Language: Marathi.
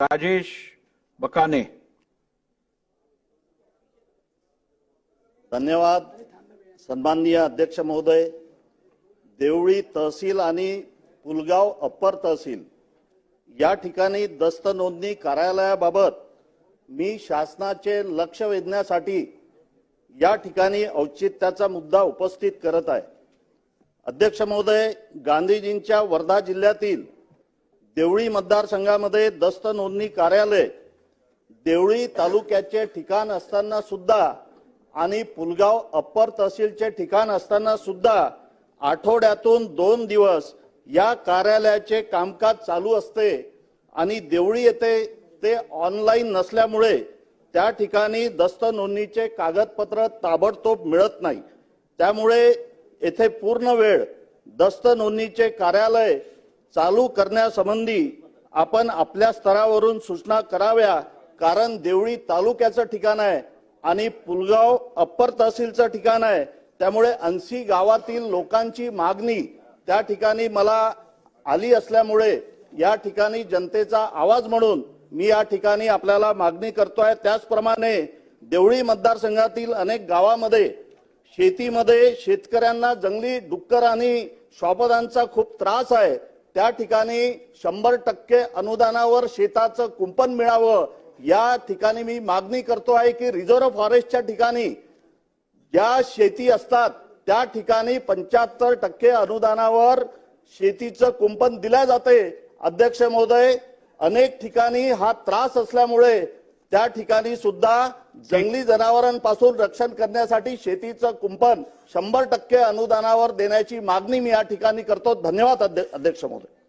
राजेश बकाने. धन्यवाद. सन्माननीय अध्यक्ष महोदय देवळी तहसील आणि पुलगाव अप्पर तहसील. या ठिकाणी दस्त नोंदणी कार्यालयाबाबत मी शासनाचे लक्ष वेधण्यासाठी या ठिकाणी औचित्याचा मुद्दा उपस्थित करत आहे. अध्यक्ष महोदय गांधीजींच्या वर्धा जिल्ह्यातील देवळी मतदारसंघामध्ये दस्त नोंदणी कार्यालय देवळी तालुक्याचे ठिकाण असताना सुद्धा आणि पुलगाव अप्पर तहसीलचे ठिकाण असताना सुद्धा आठवड्यातून दोन दिवस या कार्यालयाचे कामकाज चालू असते आणि देवळी येथे ते ऑनलाईन नसल्यामुळे त्या ठिकाणी दस्त नोंदणीचे कागदपत्र ताबडतोब मिळत नाही. त्यामुळे येथे पूर्ण वेळ दस्त नोंदणीचे कार्यालय चालू करण्यासंबंधी आपण आपल्या स्तरावरून सूचना कराव्या कारण देवळी तालुक्याचं ठिकाण आहे आणि पुलगाव अप्पर तहसीलचं ठिकाण आहे. त्यामुळे अन्सी गावातील लोकांची मागणी त्या ठिकाणी मला आली असल्यामुळे या ठिकाणी जनतेचा आवाज म्हणून मी या ठिकाणी आपल्याला मागणी करतोय. त्याचप्रमाणे देवळी मतदारसंघातील अनेक गावामध्ये शेतीमध्ये शेतकऱ्यांना जंगली डुक्कर आणि श्वापदांचा खूप त्रास आहे. त्या ठिकाणी शंभर टक्के अनुदानावर शेताचं कुंपण मिळावं या ठिकाणी मी मागणी करतो आहे की रिझर्व्ह फॉरेस्टच्या ठिकाणी ज्या शेती असतात त्या ठिकाणी पंच्याहत्तर टक्के अनुदानावर शेतीचं कुंपण दिल्या जाते. अध्यक्ष महोदय अनेक ठिकाणी हा त्रास असल्यामुळे त्या ठिकाणी सुद्धा जंगली जनावरांपासून रक्षण करण्यासाठी शेतीचं कुंपण शंभर टक्के अनुदानावर देण्याची मागणी मी या ठिकाणी करतो. धन्यवाद अध्यक्ष महोदय.